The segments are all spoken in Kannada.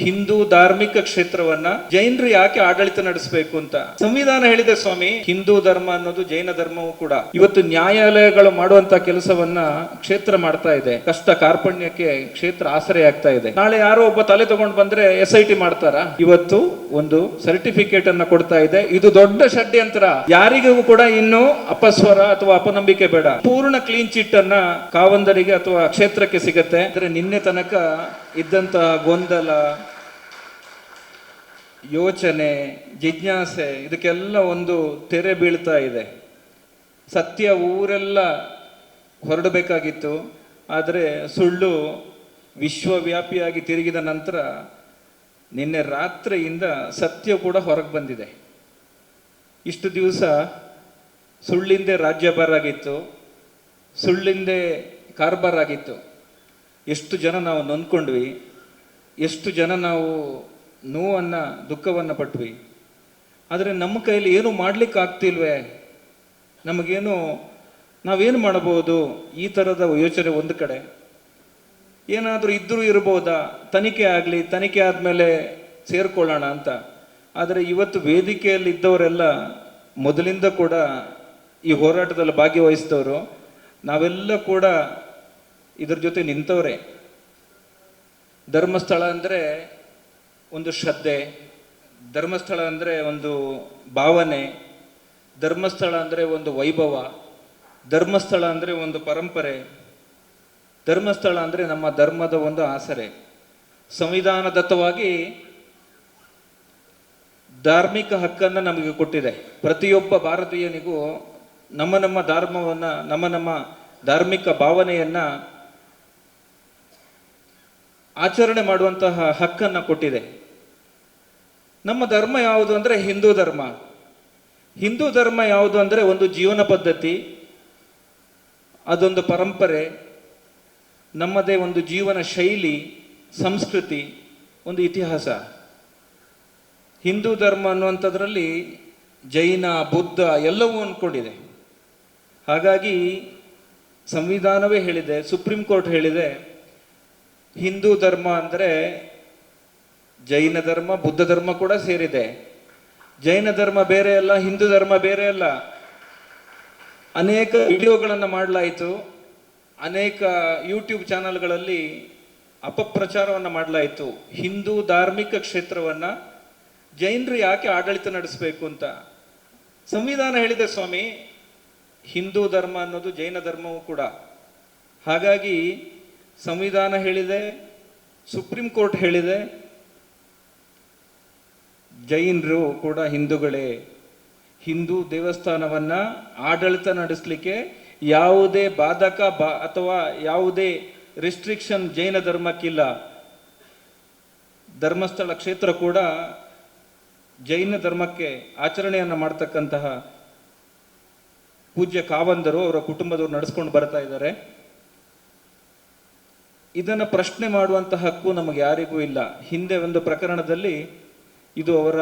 ಹಿಂದೂ ಧಾರ್ಮಿಕ ಕ್ಷೇತ್ರವನ್ನ ಜೈನರು ಯಾಕೆ ಆಡಳಿತ ನಡೆಸಬೇಕು ಅಂತ. ಸಂವಿಧಾನ ಹೇಳಿದೆ ಸ್ವಾಮಿ, ಹಿಂದೂ ಧರ್ಮ ಅನ್ನೋದು ಜೈನ ಧರ್ಮವೂ ಕೂಡ. ಇವತ್ತು ನ್ಯಾಯಾಲಯಗಳು ಮಾಡುವಂತ ಕೆಲಸವನ್ನ ಕ್ಷೇತ್ರ ಮಾಡ್ತಾ ಇದೆ. ಕಷ್ಟ ಕಾರ್ಪಣ್ಯಕ್ಕೆ ಕ್ಷೇತ್ರ ಆಸರೆ ಆಗ್ತಾ ಇದೆ. ನಾಳೆ ಯಾರೋ ಒಬ್ಬ ತಲೆ ತಗೊಂಡ್ ಬಂದ್ರೆ ಎಸ್ ಐ ಟಿ ಮಾಡ್ತಾರ? ಇವತ್ತು ಒಂದು ಸರ್ಟಿಫಿಕೇಟ್ ಅನ್ನ ಕೊಡ್ತಾ ಇದೆ. ಇದು ದೊಡ್ಡ ಷಡ್ಯಂತ್ರ. ಯಾರಿಗೂ ಕೂಡ ಇನ್ನು ಅಪಸ್ವರ ಅಥವಾ ಅಪನಂಬಿಕೆ ಬೇಡ. ಪೂರ್ಣ ಕ್ಲೀನ್ ಚಿಟ್ ಅನ್ನ ಕಾವಂದರಿಗೆ ಅಥವಾ ಕ್ಷೇತ್ರಕ್ಕೆ ಸಿಗತ್ತೆ. ಅಂದ್ರೆ ನಿನ್ನೆ ತನಕ ಇದ್ದಂತಹ ಗೊಂದಲ, ಯೋಚನೆ, ಜಿಜ್ಞಾಸೆ, ಇದಕ್ಕೆಲ್ಲ ಒಂದು ತೆರೆ ಬೀಳ್ತಾ ಇದೆ. ಸತ್ಯ ಊರೆಲ್ಲ ಹೊರಡಬೇಕಾಗಿತ್ತು, ಆದರೆ ಸುಳ್ಳು ವಿಶ್ವವ್ಯಾಪಿಯಾಗಿ ತಿರುಗಿದ ನಂತರ ನಿನ್ನೆ ರಾತ್ರಿಯಿಂದ ಸತ್ಯ ಕೂಡ ಹೊರಗೆ ಬಂದಿದೆ. ಇಷ್ಟು ದಿವಸ ಸುಳ್ಳಿಂದೆ ರಾಜ್ಯಭಾರ ಆಗಿತ್ತು, ಸುಳ್ಳಿಂದೆ ಕಾರ್ಬಾರ್ ಆಗಿತ್ತು. ಎಷ್ಟು ಜನ ನಾವು ನೊಂದ್ಕೊಂಡ್ವಿ, ಎಷ್ಟು ಜನ ನಾವು ನೋವನ್ನು, ದುಃಖವನ್ನು ಪಟ್ವಿ. ಆದರೆ ನಮ್ಮ ಕೈಯಲ್ಲಿ ಏನು ಮಾಡ್ಲಿಕ್ಕೆ ಆಗ್ತಿಲ್ವೇ ನಮಗೇನು, ನಾವೇನು ಮಾಡಬಹುದು? ಈ ಥರದ ಯೋಚನೆ ಒಂದು ಕಡೆ. ಏನಾದರೂ ಇದ್ದರೂ ಇರ್ಬೋದಾ? ತನಿಖೆ ಆಗಲಿ, ತನಿಖೆ ಆದಮೇಲೆ ಸೇರ್ಕೊಳ್ಳೋಣ ಅಂತ. ಆದರೆ ಇವತ್ತು ವೇದಿಕೆಯಲ್ಲಿ ಇದ್ದವರೆಲ್ಲ ಮೊದಲಿಂದ ಕೂಡ ಈ ಹೋರಾಟದಲ್ಲಿ ಭಾಗವಹಿಸಿದವರು, ನಾವೆಲ್ಲ ಕೂಡ ಇದ್ರ ಜೊತೆ ನಿಂತವ್ರೆ. ಧರ್ಮಸ್ಥಳ ಅಂದರೆ ಒಂದು ಶ್ರದ್ಧೆ, ಧರ್ಮಸ್ಥಳ ಅಂದರೆ ಒಂದು ಭಾವನೆ, ಧರ್ಮಸ್ಥಳ ಅಂದರೆ ಒಂದು ವೈಭವ, ಧರ್ಮಸ್ಥಳ ಅಂದರೆ ಒಂದು ಪರಂಪರೆ, ಧರ್ಮಸ್ಥಳ ಅಂದರೆ ನಮ್ಮ ಧರ್ಮದ ಒಂದು ಆಸರೆ. ಸಂವಿಧಾನದತ್ತವಾಗಿ ಧಾರ್ಮಿಕ ಹಕ್ಕನ್ನು ನಮಗೆ ಕೊಟ್ಟಿದೆ. ಪ್ರತಿಯೊಬ್ಬ ಭಾರತೀಯನಿಗೂ ನಮ್ಮ ನಮ್ಮ ಧರ್ಮವನ್ನು, ನಮ್ಮ ನಮ್ಮ ಧಾರ್ಮಿಕ ಭಾವನೆಯನ್ನ ಆಚರಣೆ ಮಾಡುವಂತಹ ಹಕ್ಕನ್ನು ಕೊಟ್ಟಿದೆ. ನಮ್ಮ ಧರ್ಮ ಯಾವುದು ಅಂದರೆ ಹಿಂದೂ ಧರ್ಮ. ಹಿಂದೂ ಧರ್ಮ ಯಾವುದು ಅಂದರೆ ಒಂದು ಜೀವನ ಪದ್ಧತಿ, ಅದೊಂದು ಪರಂಪರೆ, ನಮ್ಮದೇ ಒಂದು ಜೀವನ ಶೈಲಿ, ಸಂಸ್ಕೃತಿ, ಒಂದು ಇತಿಹಾಸ. ಹಿಂದೂ ಧರ್ಮ ಅನ್ನುವಂಥದ್ರಲ್ಲಿ ಜೈನ, ಬುದ್ಧ ಎಲ್ಲವೂ ಅಂದ್ಕೊಂಡಿದೆ. ಹಾಗಾಗಿ ಸಂವಿಧಾನವೇ ಹೇಳಿದೆ, ಸುಪ್ರೀಂ ಕೋರ್ಟ್ ಹೇಳಿದೆ ಹಿಂದೂ ಧರ್ಮ ಅಂದರೆ ಜೈನ ಧರ್ಮ, ಬುದ್ಧ ಧರ್ಮ ಕೂಡ ಸೇರಿದೆ. ಜೈನ ಧರ್ಮ ಬೇರೆ ಅಲ್ಲ, ಹಿಂದೂ ಧರ್ಮ ಬೇರೆ ಅಲ್ಲ. ಅನೇಕ ವಿಡಿಯೋಗಳನ್ನು ಮಾಡಲಾಯಿತು. ಅನೇಕ ಯೂಟ್ಯೂಬ್ ಚಾನಲ್ಗಳಲ್ಲಿ ಅಪಪ್ರಚಾರವನ್ನು ಮಾಡಲಾಯಿತು. ಹಿಂದೂ ಧಾರ್ಮಿಕ ಕ್ಷೇತ್ರವನ್ನು ಜೈನರು ಯಾಕೆ ಆಡಳಿತ ನಡೆಸಬೇಕು ಅಂತ. ಸಂವಿಧಾನ ಹೇಳಿದೆ ಸ್ವಾಮಿ, ಹಿಂದೂ ಧರ್ಮ ಅನ್ನೋದು ಜೈನ ಧರ್ಮವೂ ಕೂಡ. ಹಾಗಾಗಿ ಸಂವಿಧಾನ ಹೇಳಿದೆ, ಸುಪ್ರೀಂ ಕೋರ್ಟ್ ಹೇಳಿದೆ ಜೈನರು ಕೂಡ ಹಿಂದೂಗಳೇ. ಹಿಂದೂ ದೇವಸ್ಥಾನವನ್ನ ಆಡಳಿತ ನಡೆಸಲಿಕ್ಕೆ ಯಾವುದೇ ಬಾಧಕ ಬಾ ಅಥವಾ ಯಾವುದೇ ರಿಸ್ಟ್ರಿಕ್ಷನ್ ಜೈನ ಧರ್ಮಕ್ಕಿಲ್ಲ. ಧರ್ಮಸ್ಥಳ ಕ್ಷೇತ್ರ ಕೂಡ ಜೈನ ಧರ್ಮಕ್ಕೆ ಆಚರಣೆಯನ್ನು ಮಾಡ್ತಕ್ಕಂತಹ ಪೂಜ್ಯ ಕಾವಂದರು ಅವರ ಕುಟುಂಬದವರು ನಡೆಸ್ಕೊಂಡು ಬರ್ತಾ ಇದ್ದಾರೆ. ಇದನ್ನ ಪ್ರಶ್ನೆ ಮಾಡುವಂತಹ ಹಕ್ಕು ನಮಗೆ ಯಾರಿಗೂ ಇಲ್ಲ. ಹಿಂದೆ ಒಂದು ಪ್ರಕರಣದಲ್ಲಿ ಇದು ಅವರ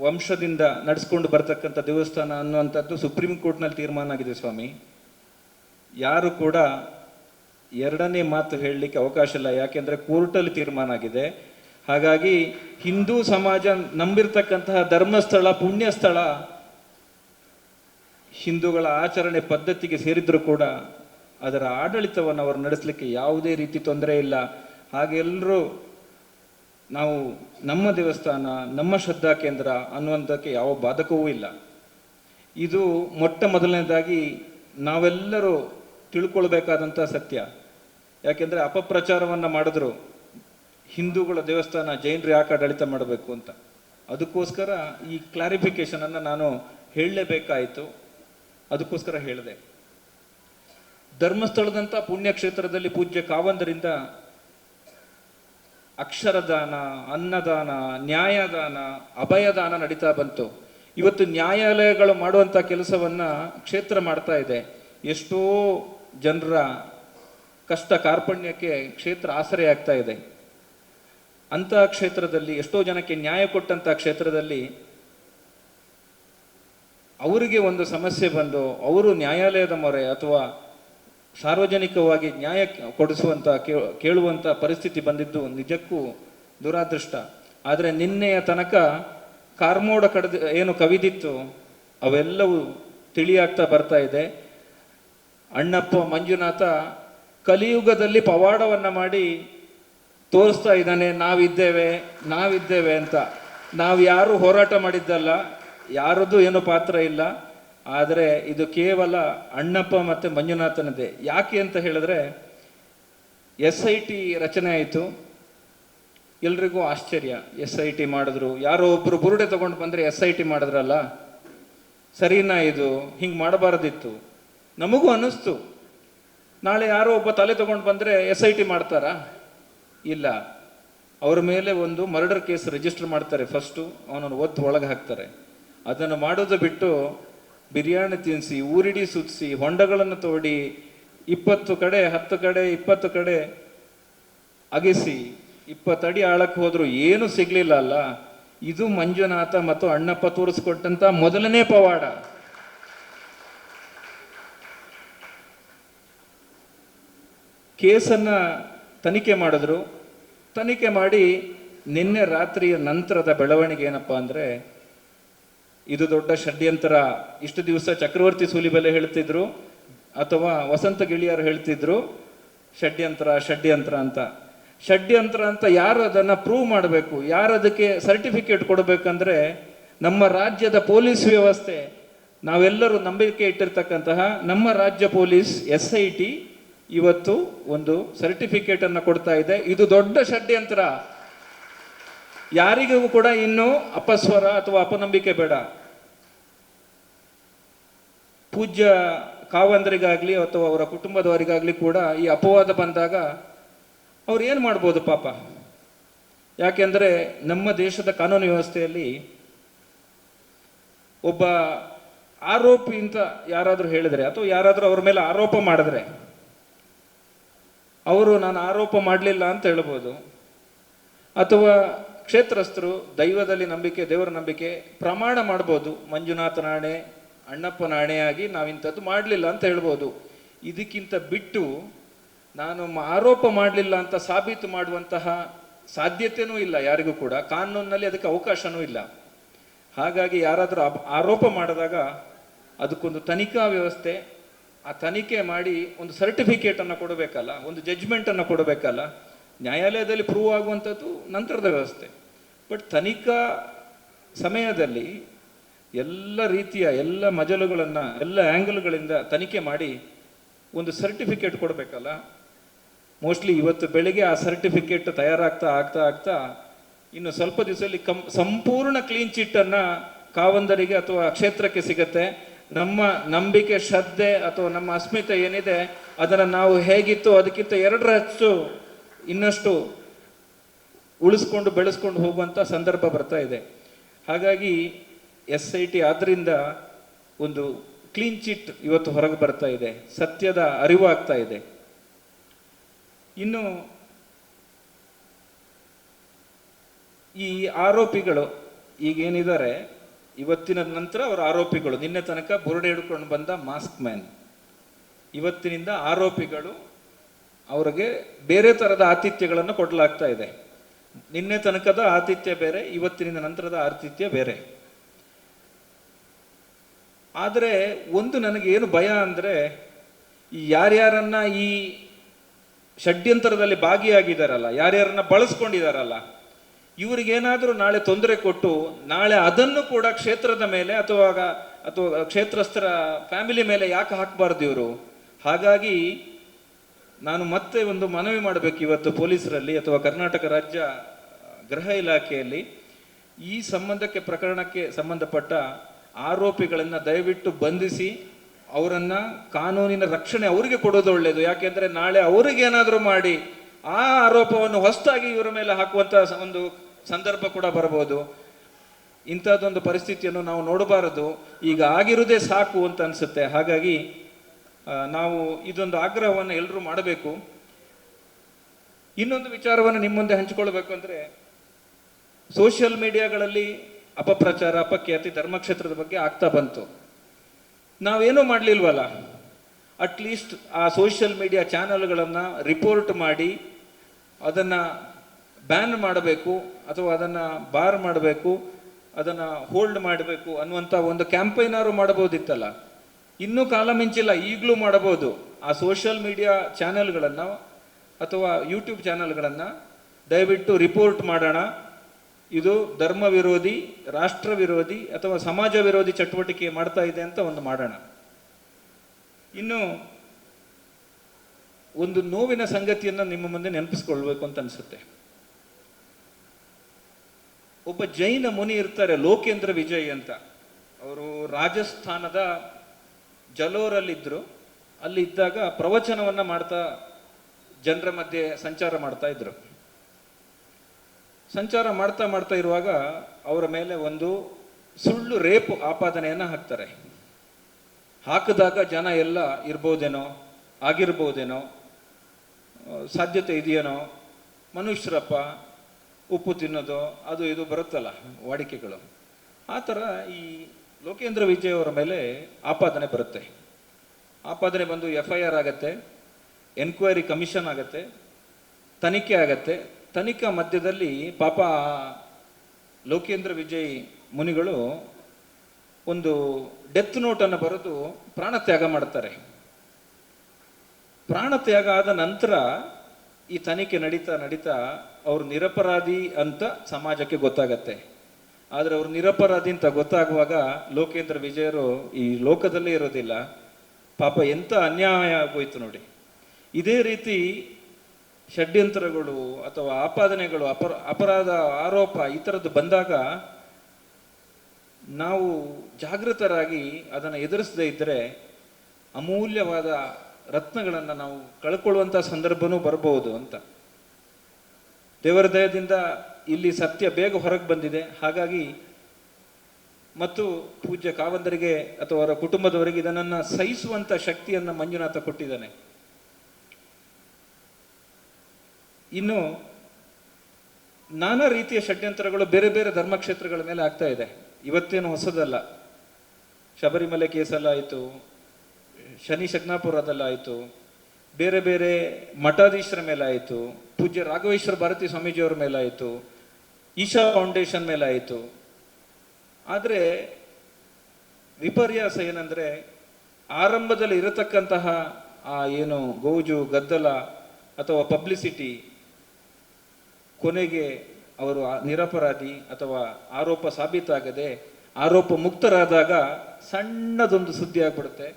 ವಂಶದಿಂದ ನಡೆಸ್ಕೊಂಡು ಬರ್ತಕ್ಕಂಥ ದೇವಸ್ಥಾನ ಅನ್ನುವಂಥದ್ದು ಸುಪ್ರೀಂ ಕೋರ್ಟ್ನಲ್ಲಿ ತೀರ್ಮಾನ ಆಗಿದೆ ಸ್ವಾಮಿ. ಯಾರು ಕೂಡ ಎರಡನೇ ಮಾತು ಹೇಳಲಿಕ್ಕೆ ಅವಕಾಶ ಇಲ್ಲ. ಯಾಕೆಂದ್ರೆ ಕೋರ್ಟಲ್ಲಿ ತೀರ್ಮಾನ ಆಗಿದೆ. ಹಾಗಾಗಿ ಹಿಂದೂ ಸಮಾಜ ನಂಬಿರ್ತಕ್ಕಂತಹ ಧರ್ಮಸ್ಥಳ ಪುಣ್ಯ ಸ್ಥಳ ಹಿಂದೂಗಳ ಆಚರಣೆ ಪದ್ಧತಿಗೆ ಸೇರಿದ್ರು ಕೂಡ ಅದರ ಆಡಳಿತವನ್ನು ಅವರು ನಡೆಸಲಿಕ್ಕೆ ಯಾವುದೇ ರೀತಿ ತೊಂದರೆ ಇಲ್ಲ. ಹಾಗೆ ಎಲ್ಲರೂ ನಾವು ನಮ್ಮ ದೇವಸ್ಥಾನ, ನಮ್ಮ ಶ್ರದ್ಧಾ ಕೇಂದ್ರ ಅನ್ನುವಂಥಕ್ಕೆ ಯಾವ ಬಾಧಕವೂ ಇಲ್ಲ. ಇದು ಮೊಟ್ಟ ಮೊದಲನೇದಾಗಿ ನಾವೆಲ್ಲರೂ ತಿಳ್ಕೊಳ್ಬೇಕಾದಂಥ ಸತ್ಯ. ಯಾಕೆಂದರೆ ಅಪಪ್ರಚಾರವನ್ನು ಮಾಡಿದ್ರು. ಹಿಂದೂಗಳ ದೇವಸ್ಥಾನ ಜೈನರು ಯಾಕೆ ಆಡಳಿತ ಮಾಡಬೇಕು ಅಂತ. ಅದಕ್ಕೋಸ್ಕರ ಈ ಕ್ಲಾರಿಫಿಕೇಶನ್ ಅನ್ನು ನಾನು ಹೇಳಲೇಬೇಕಾಯಿತು. ಅದಕ್ಕೋಸ್ಕರ ಹೇಳಿದೆ. ಧರ್ಮಸ್ಥಳದಂಥ ಪುಣ್ಯಕ್ಷೇತ್ರದಲ್ಲಿ ಪೂಜ್ಯ ಕಾವಂದರಿಂದ ಅಕ್ಷರದಾನ, ಅನ್ನದಾನ, ನ್ಯಾಯದಾನ, ಅಭಯದಾನ ನಡೀತಾ ಬಂತು. ಇವತ್ತು ನ್ಯಾಯಾಲಯಗಳು ಮಾಡುವಂಥ ಕೆಲಸವನ್ನು ಕ್ಷೇತ್ರ ಮಾಡ್ತಾ ಇದೆ. ಎಷ್ಟೋ ಜನರ ಕಷ್ಟ ಕಾರ್ಪಣ್ಯಕ್ಕೆ ಕ್ಷೇತ್ರ ಆಸರೆ ಆಗ್ತಾ ಇದೆ. ಅಂತಹ ಕ್ಷೇತ್ರದಲ್ಲಿ, ಎಷ್ಟೋ ಜನಕ್ಕೆ ನ್ಯಾಯ ಕೊಟ್ಟಂತ ಕ್ಷೇತ್ರದಲ್ಲಿ ಅವರಿಗೆ ಒಂದು ಸಮಸ್ಯೆ ಬಂದು, ಅವರು ನ್ಯಾಯಾಲಯದ ಮೊರೆ ಅಥವಾ ಸಾರ್ವಜನಿಕವಾಗಿ ನ್ಯಾಯ ಕೊಡಿಸುವಂತ ಕೇಳುವಂಥ ಪರಿಸ್ಥಿತಿ ಬಂದಿದ್ದು ನಿಜಕ್ಕೂ ದುರಾದೃಷ್ಟ. ಆದರೆ ನಿನ್ನೆಯ ತನಕ ಕಾರ್ಮೋಡ ಕಡ್ದು, ಏನು ಕವಿದಿತ್ತು, ಅವೆಲ್ಲವೂ ತಿಳಿಯಾಗ್ತಾ ಬರ್ತಾ ಇದೆ. ಅಣ್ಣಪ್ಪ ಮಂಜುನಾಥ ಕಲಿಯುಗದಲ್ಲಿ ಪವಾಡವನ್ನ ಮಾಡಿ ತೋರಿಸ್ತಾ ಇದ್ದಾನೆ, ನಾವಿದ್ದೇವೆ ನಾವಿದ್ದೇವೆ ಅಂತ. ನಾವು ಯಾರು ಹೋರಾಟ ಮಾಡಿದ್ದಲ್ಲ, ಯಾರದ್ದು ಏನು ಪಾತ್ರ ಇಲ್ಲ. ಆದರೆ ಇದು ಕೇವಲ ಅಣ್ಣಪ್ಪ ಮತ್ತು ಮಂಜುನಾಥನದೇ ಯಾಕೆ ಅಂತ ಹೇಳಿದ್ರೆ, ಎಸ್ ಐ ಟಿ ರಚನೆ ಆಯಿತು. ಎಲ್ರಿಗೂ ಆಶ್ಚರ್ಯ. ಎಸ್ ಐ ಟಿ ಮಾಡಿದ್ರು. ಯಾರೋ ಒಬ್ಬರು ಬುರುಡೆ ತಗೊಂಡು ಬಂದರೆ ಎಸ್ ಐ ಟಿ ಮಾಡಿದ್ರಲ್ಲ? ಸರಿನಾ ಇದು? ಹಿಂಗೆ ಮಾಡಬಾರ್ದಿತ್ತು. ನಮಗೂ ಅನ್ನಿಸ್ತು. ನಾಳೆ ಯಾರೋ ಒಬ್ಬ ತಲೆ ತಗೊಂಡು ಬಂದರೆ ಎಸ್ ಐ ಟಿ ಮಾಡ್ತಾರಾ? ಇಲ್ಲ. ಅವ್ರ ಮೇಲೆ ಒಂದು ಮರ್ಡರ್ ಕೇಸ್ ರಿಜಿಸ್ಟರ್ ಮಾಡ್ತಾರೆ ಫಸ್ಟು. ಅವನನ್ನು ಒತ್ತು ಒಳಗೆ ಹಾಕ್ತಾರೆ. ಅದನ್ನು ಮಾಡೋದು ಬಿಟ್ಟು ಬಿರಿಯಾನಿ ತಿನ್ನಿಸಿ ಊರಿಡಿ ಸುತ್ತಿಸಿ ಹೊಂಡಗಳನ್ನು ತೋಡಿ, ಇಪ್ಪತ್ತು ಕಡೆ, ಹತ್ತು ಕಡೆ, ಇಪ್ಪತ್ತು ಕಡೆ ಅಗಿಸಿ ಇಪ್ಪತ್ತಡಿ ಆಳಕ್ಕೆ ಹೋದ್ರು ಏನು ಸಿಗ್ಲಿಲ್ಲ ಅಲ್ಲ. ಇದು ಮಂಜುನಾಥ ಮತ್ತು ಅಣ್ಣಪ್ಪ ತೋರಿಸ್ಕೊಟ್ಟಂತ ಮೊದಲನೇ ಪವಾಡ. ಕೇಸನ್ನ ತನಿಖೆ ಮಾಡಿದ್ರು. ತನಿಖೆ ಮಾಡಿ ನಿನ್ನೆ ರಾತ್ರಿಯ ನಂತರದ ಬೆಳವಣಿಗೆ ಏನಪ್ಪಾ ಅಂದ್ರೆ ಇದು ದೊಡ್ಡ ಷಡ್ಯಂತರ. ಇಷ್ಟು ದಿವಸ ಚಕ್ರವರ್ತಿ ಸೂಲಿಬೆಲೆ ಹೇಳ್ತಿದ್ರು, ಅಥವಾ ವಸಂತ ಗಿಳಿಯರು ಹೇಳ್ತಿದ್ರು, ಷಡ್ಯಂತ್ರ ಷಡ್ಯಂತ್ರ ಅಂತ. ಷಡ್ಯಂತ್ರ ಅಂತ ಯಾರು ಅದನ್ನು ಪ್ರೂವ್ ಮಾಡಬೇಕು? ಯಾರು ಅದಕ್ಕೆ ಸರ್ಟಿಫಿಕೇಟ್ ಕೊಡಬೇಕಂದ್ರೆ ನಮ್ಮ ರಾಜ್ಯದ ಪೊಲೀಸ್ ವ್ಯವಸ್ಥೆ. ನಾವೆಲ್ಲರೂ ನಂಬಿಕೆ ಇಟ್ಟಿರ್ತಕ್ಕಂತಹ ನಮ್ಮ ರಾಜ್ಯ ಪೊಲೀಸ್, ಎಸ್ ಐ ಟಿ, ಇವತ್ತು ಒಂದು ಸರ್ಟಿಫಿಕೇಟ್ ಅನ್ನು ಕೊಡ್ತಾ ಇದೆ. ಇದು ದೊಡ್ಡ ಷಡ್ಯಂತ್ರ. ಯಾರಿಗೂ ಕೂಡ ಇನ್ನು ಅಪಸ್ವರ ಅಥವಾ ಅಪನಂಬಿಕೆ ಬೇಡ. ಪೂಜ್ಯ ಕಾವಂದರಿಗಾಗ್ಲಿ ಅಥವಾ ಅವರ ಕುಟುಂಬದವರಿಗಾಗ್ಲಿ ಕೂಡ ಈ ಅಪವಾದ ಬಂದಾಗ ಅವ್ರು ಏನು ಮಾಡ್ಬೋದು ಪಾಪ? ಯಾಕೆಂದರೆ ನಮ್ಮ ದೇಶದ ಕಾನೂನು ವ್ಯವಸ್ಥೆಯಲ್ಲಿ ಒಬ್ಬ ಆರೋಪಿ ಅಂತ ಯಾರಾದರೂ ಹೇಳಿದರೆ ಅಥವಾ ಯಾರಾದರೂ ಅವ್ರ ಮೇಲೆ ಆರೋಪ ಮಾಡಿದ್ರೆ, ಅವರು ನಾನು ಆರೋಪ ಮಾಡಲಿಲ್ಲ ಅಂತ ಹೇಳ್ಬೋದು. ಅಥವಾ ಕ್ಷೇತ್ರಸ್ಥರು ದೈವದಲ್ಲಿ ನಂಬಿಕೆ, ದೇವರ ನಂಬಿಕೆ ಪ್ರಮಾಣ ಮಾಡ್ಬೋದು. ಮಂಜುನಾಥ ನಾಣೆ ಅಣ್ಣಪ್ಪ ನಾಣೆಯಾಗಿ ನಾವಿಂಥದ್ದು ಮಾಡಲಿಲ್ಲ ಅಂತ ಹೇಳ್ಬೋದು. ಇದಕ್ಕಿಂತ ಬಿಟ್ಟು ನಾನು ಆರೋಪ ಮಾಡಲಿಲ್ಲ ಅಂತ ಸಾಬೀತು ಮಾಡುವಂತಹ ಸಾಧ್ಯತೆನೂ ಇಲ್ಲ ಯಾರಿಗೂ ಕೂಡ. ಕಾನೂನಿನಲ್ಲಿ ಅದಕ್ಕೆ ಅವಕಾಶನೂ ಇಲ್ಲ. ಹಾಗಾಗಿ ಯಾರಾದರೂ ಆರೋಪ ಮಾಡಿದಾಗ ಅದಕ್ಕೊಂದು ತನಿಖಾ ವ್ಯವಸ್ಥೆ, ಆ ತನಿಖೆ ಮಾಡಿ ಒಂದು ಸರ್ಟಿಫಿಕೇಟನ್ನು ಕೊಡಬೇಕಲ್ಲ, ಒಂದು ಜಜ್ಮೆಂಟನ್ನು ಕೊಡಬೇಕಲ್ಲ, ನ್ಯಾಯಾಲಯದಲ್ಲಿ ಪ್ರೂವ್ ಆಗುವಂಥದ್ದು ನಂತರದ ವ್ಯವಸ್ಥೆ. ಬಟ್ ತನಿಖಾ ಸಮಯದಲ್ಲಿ ಎಲ್ಲ ರೀತಿಯ ಎಲ್ಲ ಮಜಲುಗಳನ್ನು, ಎಲ್ಲ ಆ್ಯಂಗಲ್ಗಳಿಂದ ತನಿಖೆ ಮಾಡಿ ಒಂದು ಸರ್ಟಿಫಿಕೇಟ್ ಕೊಡಬೇಕಲ್ಲ? ಮೋಸ್ಟ್ಲಿ ಇವತ್ತು ಬೆಳಿಗ್ಗೆ ಆ ಸರ್ಟಿಫಿಕೇಟ್ ತಯಾರಾಗ್ತಾ, ಆಗ್ತಾ ಆಗ್ತಾ ಇನ್ನು ಸ್ವಲ್ಪ ದಿವಸದಲ್ಲಿ ಕಂ, ಸಂಪೂರ್ಣ ಕ್ಲೀನ್ ಚಿಟ್ಟನ್ನು ಕಾವಂದರಿಗೆ ಅಥವಾ ಕ್ಷೇತ್ರಕ್ಕೆ ಸಿಗತ್ತೆ. ನಮ್ಮ ನಂಬಿಕೆ, ಶ್ರದ್ಧೆ ಅಥವಾ ನಮ್ಮ ಅಸ್ಮಿತೆ ಏನಿದೆ, ಅದನ್ನು ನಾವು ಹೇಗಿತ್ತು ಅದಕ್ಕಿಂತ ಎರಡರ ಹೆಚ್ಚು ಇನ್ನಷ್ಟು ಉಳಿಸ್ಕೊಂಡು ಬೆಳೆಸ್ಕೊಂಡು ಹೋಗುವಂಥ ಸಂದರ್ಭ ಬರ್ತಾ ಇದೆ. ಹಾಗಾಗಿ ಎಸ್ ಐ ಟಿ ಆದ್ದರಿಂದ ಒಂದು ಕ್ಲೀನ್ ಚಿಟ್ ಇವತ್ತು ಹೊರಗೆ ಬರ್ತಾ ಇದೆ, ಸತ್ಯದ ಅರಿವು ಆಗ್ತಾ ಇದೆ. ಇನ್ನು ಈ ಆರೋಪಿಗಳು ಈಗೇನಿದ್ದಾರೆ, ಇವತ್ತಿನ ನಂತರ ಅವರ ಆರೋಪಿಗಳು, ನಿನ್ನೆ ತನಕ ಬುರುಡೆ ಹಿಡ್ಕೊಂಡು ಬಂದ ಮಾಸ್ಕ್ ಮ್ಯಾನ್. ಇವತ್ತಿನಿಂದ ಆರೋಪಿಗಳು ಅವರಿಗೆ ಬೇರೆ ಥರದ ಆತಿಥ್ಯಗಳನ್ನು ಕೊಡಲಾಗ್ತಾ ಇದೆ. ನಿನ್ನೆ ತನಕದ ಆತಿಥ್ಯ ಬೇರೆ, ಇವತ್ತಿನಿಂದ ನಂತರದ ಆತಿಥ್ಯ ಬೇರೆ. ಆದರೆ ಒಂದು ನನಗೆ ಏನು ಭಯ ಅಂದರೆ, ಈ ಯಾರ್ಯಾರನ್ನ ಈ ಷಡ್ಯಂತರದಲ್ಲಿ ಭಾಗಿಯಾಗಿದ್ದಾರಲ್ಲ ಯಾರ್ಯಾರನ್ನ ಬಳಸ್ಕೊಂಡಿದಾರಲ್ಲ, ಇವರಿಗೇನಾದರೂ ನಾಳೆ ತೊಂದರೆ ಕೊಟ್ಟು, ನಾಳೆ ಅದನ್ನು ಕೂಡ ಕ್ಷೇತ್ರದ ಮೇಲೆ ಅಥವಾ ಅಥವಾ ಕ್ಷೇತ್ರಸ್ಥರ ಫ್ಯಾಮಿಲಿ ಮೇಲೆ ಯಾಕೆ ಹಾಕಬಾರ್ದು ಇವರು? ಹಾಗಾಗಿ ನಾನು ಮತ್ತೆ ಒಂದು ಮನವಿ ಮಾಡಬೇಕು ಇವತ್ತು ಪೊಲೀಸರಲ್ಲಿ ಅಥವಾ ಕರ್ನಾಟಕ ರಾಜ್ಯ ಗೃಹ ಇಲಾಖೆಯಲ್ಲಿ ಈ ಸಂಬಂಧಕ್ಕೆ ಪ್ರಕರಣಕ್ಕೆ ಸಂಬಂಧಪಟ್ಟ ಆರೋಪಿಗಳನ್ನ ದಯವಿಟ್ಟು ಬಂಧಿಸಿ ಅವರನ್ನು ಕಾನೂನಿನ ರಕ್ಷಣೆ ಅವರಿಗೆ ಕೊಡೋದು ಒಳ್ಳೆಯದು ಯಾಕೆಂದರೆ ನಾಳೆ ಅವರಿಗೇನಾದರೂ ಮಾಡಿ ಆ ಆರೋಪವನ್ನು ಹೊಸದಾಗಿ ಇವರ ಮೇಲೆ ಹಾಕುವಂಥ ಒಂದು ಸಂದರ್ಭ ಕೂಡ ಬರಬಹುದು ಇಂಥದ್ದೊಂದು ಪರಿಸ್ಥಿತಿಯನ್ನು ನಾವು ನೋಡಬಾರದು. ಈಗ ಆಗಿರುವುದೇ ಸಾಕು ಅಂತ ಅನಿಸುತ್ತೆ. ಹಾಗಾಗಿ ನಾವು ಇದೊಂದು ಆಗ್ರಹವನ್ನು ಎಲ್ಲರೂ ಮಾಡಬೇಕು. ಇನ್ನೊಂದು ವಿಚಾರವನ್ನು ನಿಮ್ಮ ಮುಂದೆ ಹಂಚಿಕೊಳ್ಬೇಕು ಅಂದರೆ ಸೋಷಿಯಲ್ ಮೀಡಿಯಾಗಳಲ್ಲಿ ಅಪಪ್ರಚಾರ, ಅಪಖ್ಯಾತಿ, ಧರ್ಮಕ್ಷೇತ್ರದ ಬಗ್ಗೆ ಆಗ್ತಾ ಬಂತು. ನಾವೇನೂ ಮಾಡಲಿಲ್ವಲ್ಲ. ಅಟ್ಲೀಸ್ಟ್ ಆ ಸೋಷಿಯಲ್ ಮೀಡಿಯಾ ಚಾನಲ್ಗಳನ್ನು ರಿಪೋರ್ಟ್ ಮಾಡಿ, ಅದನ್ನು ಬ್ಯಾನ್ ಮಾಡಬೇಕು ಅಥವಾ ಅದನ್ನು ಬಾರ್ ಮಾಡಬೇಕು, ಅದನ್ನು ಹೋಲ್ಡ್ ಮಾಡಬೇಕು ಅನ್ನುವಂಥ ಒಂದು ಕ್ಯಾಂಪೈನಾರು ಮಾಡಬಹುದಿತ್ತಲ್ಲ. ಇನ್ನೂ ಕಾಲ ಮಿಂಚಿಲ್ಲ, ಈಗಲೂ ಮಾಡಬಹುದು. ಆ ಸೋಷಿಯಲ್ ಮೀಡಿಯಾ ಚಾನೆಲ್ಗಳನ್ನು ಅಥವಾ ಯೂಟ್ಯೂಬ್ ಚಾನೆಲ್ಗಳನ್ನು ದಯವಿಟ್ಟು ರಿಪೋರ್ಟ್ ಮಾಡೋಣ. ಇದು ಧರ್ಮ ವಿರೋಧಿ ರಾಷ್ಟ್ರ ವಿರೋಧಿ ಅಥವಾ ಸಮಾಜ ವಿರೋಧಿ ಚಟುವಟಿಕೆ ಮಾಡ್ತಾ ಇದೆ ಅಂತ ಒಂದು ಮಾಡೋಣ. ಇನ್ನು ಒಂದು ನೋವಿನ ಸಂಗತಿಯನ್ನು ನಿಮ್ಮ ಮುಂದೆ ನೆನಪಿಸ್ಕೊಳ್ಬೇಕು ಅಂತ ಅನಿಸುತ್ತೆ. ಒಬ್ಬ ಜೈನ ಮುನಿ ಇರ್ತಾರೆ, ಲೋಕೇಂದ್ರ ವಿಜಯ್ ಅಂತ. ಅವರು ರಾಜಸ್ಥಾನದ ಜಲೋರಲ್ಲಿದ್ದರು ಅಲ್ಲಿ ಇದ್ದಾಗ ಪ್ರವಚನವನ್ನ ಮಾಡ್ತಾ ಜನರ ಮಧ್ಯೆ ಸಂಚಾರ ಮಾಡ್ತಾ ಇದ್ರು. ಸಂಚಾರ ಮಾಡ್ತಾ ಮಾಡ್ತಾ ಇರುವಾಗ ಅವರ ಮೇಲೆ ಒಂದು ಸುಳ್ಳು ರೇಪ್ ಆಪಾದನೆಯನ್ನು ಹಾಕ್ತಾರೆ. ಹಾಕಿದಾಗ ಜನ ಎಲ್ಲ ಇರ್ಬೋದೇನೋ, ಆಗಿರ್ಬೋದೇನೋ ಸಾಧ್ಯತೆ ಇದೆಯೇನೋ, ಮನುಷ್ಯರಪ್ಪ ಉಪ್ಪು ತಿನ್ನೋದು, ಅದು ಇದು ಬರುತ್ತಲ್ಲ ವಾಡಿಕೆಗಳು. ಆ ಥರ ಈ ಲೋಕೇಂದ್ರ ವಿಜಯ್ ಅವರ ಮೇಲೆ ಆಪಾದನೆ ಬರುತ್ತೆ. ಆಪಾದನೆ ಬಂದು ಎಫ್ ಐ ಆರ್ ಆಗತ್ತೆ, ಎನ್ಕ್ವೈರಿ ಕಮಿಷನ್ ಆಗತ್ತೆ, ತನಿಖೆ ಆಗತ್ತೆ ತನಿಖಾ ಮಧ್ಯದಲ್ಲಿ ಪಾಪ ಲೋಕೇಂದ್ರ ವಿಜಯ್ ಮುನಿಗಳು ಒಂದು ಡೆತ್ ನೋಟನ್ನು ಬರೆದು ಪ್ರಾಣ ತ್ಯಾಗ ಮಾಡ್ತಾರೆ ಪ್ರಾಣ ತ್ಯಾಗ ಆದ ನಂತರ ಈ ತನಿಖೆ ನಡೀತಾ ನಡೀತಾ ಅವರು ನಿರಪರಾಧಿ ಅಂತ ಸಮಾಜಕ್ಕೆ ಗೊತ್ತಾಗತ್ತೆ. ಆದರೆ ಅವ್ರು ನಿರಪರಾಧಿ ಅಂತ ಗೊತ್ತಾಗುವಾಗ ಲೋಕೇಂದ್ರ ವಿಜಯರು ಈ ಲೋಕದಲ್ಲೇ ಇರೋದಿಲ್ಲ. ಪಾಪ ಎಂಥ ಅನ್ಯಾಯ ಆಗೋಯ್ತು ನೋಡಿ. ಇದೇ ರೀತಿ ಷಡ್ಯಂತ್ರಗಳು ಅಥವಾ ಆಪಾದನೆಗಳು, ಅಪರ, ಅಪರಾಧ ಆರೋಪ ಈ ಥರದ್ದು ಬಂದಾಗ ನಾವು ಜಾಗೃತರಾಗಿ ಅದನ್ನು ಎದುರಿಸದೇ ಇದ್ದರೆ ಅಮೂಲ್ಯವಾದ ರತ್ನಗಳನ್ನು ನಾವು ಕಳ್ಕೊಳ್ಳುವಂಥ ಸಂದರ್ಭನೂ ಬರಬಹುದು ಅಂತ. ದೇವರ ದಯದಿಂದ ಇಲ್ಲಿ ಸತ್ಯ ಬೇಗ ಹೊರಗೆ ಬಂದಿದೆ. ಹಾಗಾಗಿ ಮತ್ತು ಪೂಜ್ಯ ಕಾವಂದರಿಗೆ ಅಥವಾ ಅವರ ಕುಟುಂಬದವರಿಗೆ ಇದನ್ನು ಸಹಿಸುವಂಥ ಶಕ್ತಿಯನ್ನು ಮಂಜುನಾಥ ಕೊಟ್ಟಿದ್ದಾನೆ. ಇನ್ನು ನಾನಾ ರೀತಿಯ ಷಡ್ಯಂತ್ರಗಳು ಬೇರೆ ಬೇರೆ ಧರ್ಮಕ್ಷೇತ್ರಗಳ ಮೇಲೆ ಆಗ್ತಾ ಇದೆ. ಇವತ್ತೇನು ಹೊಸದಲ್ಲ. ಶಬರಿಮಲೆ ಕೇಸಲ್ಲಾಯಿತು, ಶನಿ ಶಗ್ನಾಪುರದಲ್ಲಾಯಿತು ಬೇರೆ ಬೇರೆ ಮಠಾಧೀಶರ ಮೇಲಾಯಿತು, ಪೂಜ್ಯ ರಾಘವೇಶ್ವರ ಭಾರತಿ ಸ್ವಾಮೀಜಿಯವರ ಮೇಲಾಯಿತು, ಈಶಾ ಫೌಂಡೇಶನ್ ಮೇಲಾಯಿತು. ಆದರೆ ವಿಪರ್ಯಾಸ ಏನಂದರೆ ಆರಂಭದಲ್ಲಿ ಇರತಕ್ಕಂತಹ ಆ ಏನು ಗೌಜು, ಗದ್ದಲ ಅಥವಾ ಪಬ್ಲಿಸಿಟಿ ಕೊನೆಗೆ ಅವರು ನಿರಪರಾಧಿ ಅಥವಾ ಆರೋಪ ಸಾಬೀತಾಗದೆ ಆರೋಪ ಮುಕ್ತರಾದಾಗ ಸಣ್ಣದೊಂದು ಸುದ್ದಿ ಆಗ್ಬಿಡುತ್ತೆ.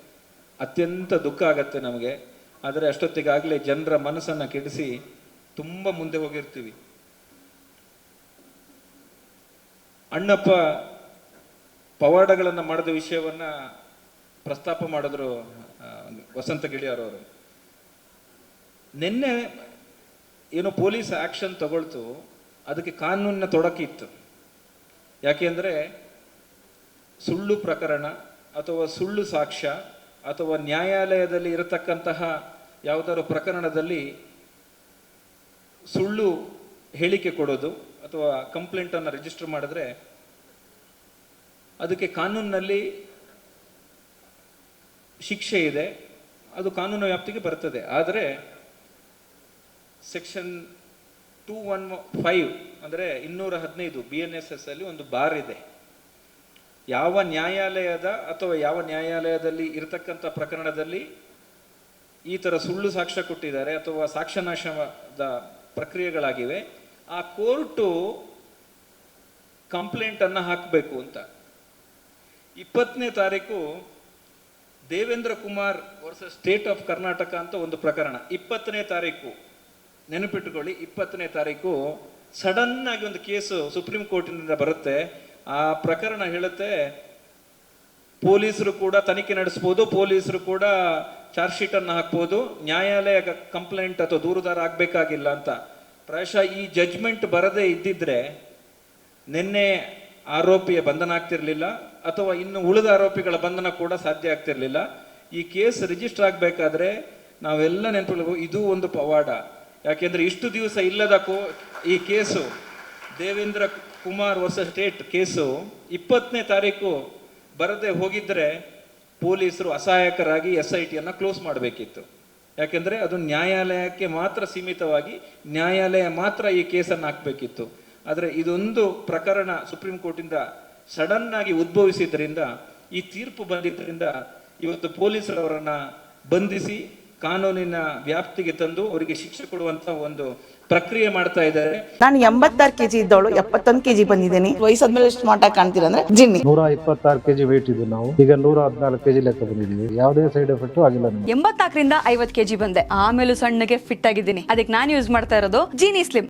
ಅತ್ಯಂತ ದುಃಖ ಆಗತ್ತೆ ನಮಗೆ. ಆದರೆ ಅಷ್ಟೊತ್ತಿಗಾಗಲೇ ಜನರ ಮನಸ್ಸನ್ನ ಕೆಡಿಸಿ ತುಂಬ ಮುಂದೆ ಹೋಗಿರ್ತೀವಿ. ಅಣ್ಣಪ್ಪ ಪವಾಡಗಳನ್ನು ಮಾಡಿದ ವಿಷಯವನ್ನ ಪ್ರಸ್ತಾಪ ಮಾಡಿದ್ರು ವಸಂತ ಗಿಳಿಯಾರವರು ನಿನ್ನೆ ಏನು ಪೊಲೀಸ್ ಆಕ್ಷನ್ ತಗೊಳ್ತು, ಅದಕ್ಕೆ ಕಾನೂನಿನ ತೊಡಕಿತ್ತು ಯಾಕೆಂದರೆ ಸುಳ್ಳು ಪ್ರಕರಣ ಅಥವಾ ಸುಳ್ಳು ಸಾಕ್ಷ್ಯ ಅಥವಾ ನ್ಯಾಯಾಲಯದಲ್ಲಿ ಇರತಕ್ಕಂತಹ ಯಾವುದಾದ್ರು ಪ್ರಕರಣದಲ್ಲಿ ಸುಳ್ಳು ಹೇಳಿಕೆ ಕೊಡೋದು ಅಥವಾ ಕಂಪ್ಲೇಂಟನ್ನು ರಿಜಿಸ್ಟರ್ ಮಾಡಿದ್ರೆ ಅದಕ್ಕೆ ಕಾನೂನಿನಲ್ಲಿ ಶಿಕ್ಷೆ ಇದೆ, ಅದು ಕಾನೂನು ವ್ಯಾಪ್ತಿಗೆ ಬರ್ತದೆ. ಆದರೆ ಸೆಕ್ಷನ್ ಟೂ ಒನ್ ಫೈವ್ ಅಂದರೆ ಇನ್ನೂರ ಹದಿನೈದು ಬಿ ಎನ್ ಎಸ್ ಎಸ್ ಅಲ್ಲಿ ಒಂದು ಬಾರ್ ಇದೆ. ಯಾವ ನ್ಯಾಯಾಲಯದ ಅಥವಾ ಯಾವ ನ್ಯಾಯಾಲಯದಲ್ಲಿ ಇರತಕ್ಕಂಥ ಪ್ರಕರಣದಲ್ಲಿ ಈ ಥರ ಸುಳ್ಳು ಸಾಕ್ಷ್ಯ ಕೊಟ್ಟಿದ್ದಾರೆ ಅಥವಾ ಸಾಕ್ಷ್ಯನಾಶದ ಪ್ರಕ್ರಿಯೆಗಳಾಗಿವೆ, ಆ ಕೋರ್ಟು ಕಂಪ್ಲೇಂಟ್ ಅನ್ನ ಹಾಕಬೇಕು ಅಂತ. ಇಪ್ಪತ್ತನೇ ತಾರೀಕು Devendra Kumar versus state of Karnataka ಅಂತ ಒಂದು ಪ್ರಕರಣ. ಇಪ್ಪತ್ತನೇ ತಾರೀಕು ನೆನಪಿಟ್ಟುಕೊಳ್ಳಿ, ಇಪ್ಪತ್ತನೇ ತಾರೀಕು ಸಡನ್ ಆಗಿ ಒಂದು ಕೇಸು ಸುಪ್ರೀಂ ಕೋರ್ಟಿನಿಂದ ಬರುತ್ತೆ. ಆ ಪ್ರಕರಣ ಹೇಳುತ್ತೆ, ಪೊಲೀಸರು ಕೂಡ ತನಿಖೆ ನಡೆಸ್ಬೋದು, ಪೊಲೀಸರು ಕೂಡ ಚಾರ್ಜ್ ಶೀಟ್ ಅನ್ನು ಹಾಕ್ಬೋದು, ನ್ಯಾಯಾಲಯ ಕಂಪ್ಲೇಂಟ್ ಅಥವಾ ದೂರುದಾರ ಆಗಬೇಕಾಗಿಲ್ಲ ಅಂತ. ಪ್ರಾಯಶಃ ಈ ಜಜ್ಮೆಂಟ್ ಬರದೇ ಇದ್ದಿದ್ರೆ ನಿನ್ನೆ ಆರೋಪಿಯ ಬಂಧನ ಆಗ್ತಿರ್ಲಿಲ್ಲ, ಅಥವಾ ಇನ್ನು ಉಳಿದ ಆರೋಪಿಗಳ ಬಂಧನ ಕೂಡ ಸಾಧ್ಯ ಆಗ್ತಿರ್ಲಿಲ್ಲ. ಈ ಕೇಸ್ ರಿಜಿಸ್ಟರ್ ಆಗಬೇಕಾದ್ರೆ ನಾವೆಲ್ಲ ನೆನಪಿಡ್ಬೇಕು, ಇದು ಒಂದು ಪವಾಡ. ಯಾಕೆಂದ್ರೆ ಇಷ್ಟು ದಿವಸ ಇಲ್ಲದ ಕೋ, ಈ ಕೇಸು, ದೇವೇಂದ್ರ ಕುಮಾರ್ ವರ್ಸ ಸ್ಟೇಟ್ ಕೇಸು, ಇಪ್ಪತ್ತನೇ ತಾರೀಕು ಬರದೆ ಹೋಗಿದ್ರೆ ಪೊಲೀಸರು ಅಸಹಾಯಕರಾಗಿ ಎಸ್ ಐ ಟಿಯನ್ನು ಕ್ಲೋಸ್ ಮಾಡಬೇಕಿತ್ತು. ಯಾಕೆಂದರೆ ಅದು ನ್ಯಾಯಾಲಯಕ್ಕೆ ಮಾತ್ರ ಸೀಮಿತವಾಗಿ, ನ್ಯಾಯಾಲಯ ಮಾತ್ರ ಈ ಕೇಸನ್ನು ಹಾಕಬೇಕಿತ್ತು. ಆದರೆ ಇದೊಂದು ಪ್ರಕರಣ ಸುಪ್ರೀಂ ಕೋರ್ಟಿಂದ ಸಡನ್ ಆಗಿ ಉದ್ಭವಿಸಿದ್ರಿಂದ, ಈ ತೀರ್ಪು ಬಂದಿದ್ದರಿಂದ ಇವತ್ತು ಪೊಲೀಸರವರನ್ನು ಬಂಧಿಸಿ ಕಾನೂನಿನ ವ್ಯಾಪ್ತಿಗೆ ತಂದು ಅವರಿಗೆ ಶಿಕ್ಷೆ ಕೊಡುವಂತ ಒಂದು ಪ್ರಕ್ರಿಯೆ ಮಾಡ್ತಾ ಇದ್ದಾರೆ. ನಾನು ಎಂಬತ್ತಾರು ಕೆಜಿ ಇದ್ದವಳು ಎಪ್ಪತ್ತೊಂದು ಕೆಜಿ ಬಂದಿದ್ದೀನಿ. ವಯಸ್ಸಾದ್ಮೇಲೆ ಎಷ್ಟು ಮಾಟ ಕಾಣ್ತೀರಾ ಅಂದ್ರೆ ಜಿನ್ನಿ. ನೂರ ಇಪ್ಪತ್ತಾರು ಕೆಜಿ ವೇಟ್ ಇದ್ದು ನಾವು. ಈಗ ನೂರ ಹದಿನಾಲ್ಕು ಕೆಜಿ ಲೆಕ್ಕ ಬಂದಿದ್ದೀವಿ. ಯಾವುದೇ ಸೈಡ್ ಎಫೆಕ್ಟ್ ಆಗಿಲ್ಲ ಎಂಬತ್ತಾಕರಿಂದ ಎಂಬತ್ನಾಲ್ಕರಿಂದ ಐವತ್ ಕೆಜಿ ಬಂದೆ. ಆಮೇಲೆ ಸಣ್ಣಗೆ ಫಿಟ್ ಆಗಿದ್ದೀನಿ. ಅದಕ್ಕೆ ನಾನು ಯೂಸ್ ಮಾಡ್ತಾ ಇರೋದು ಜೀನಿ ಸ್ಲಿಮ್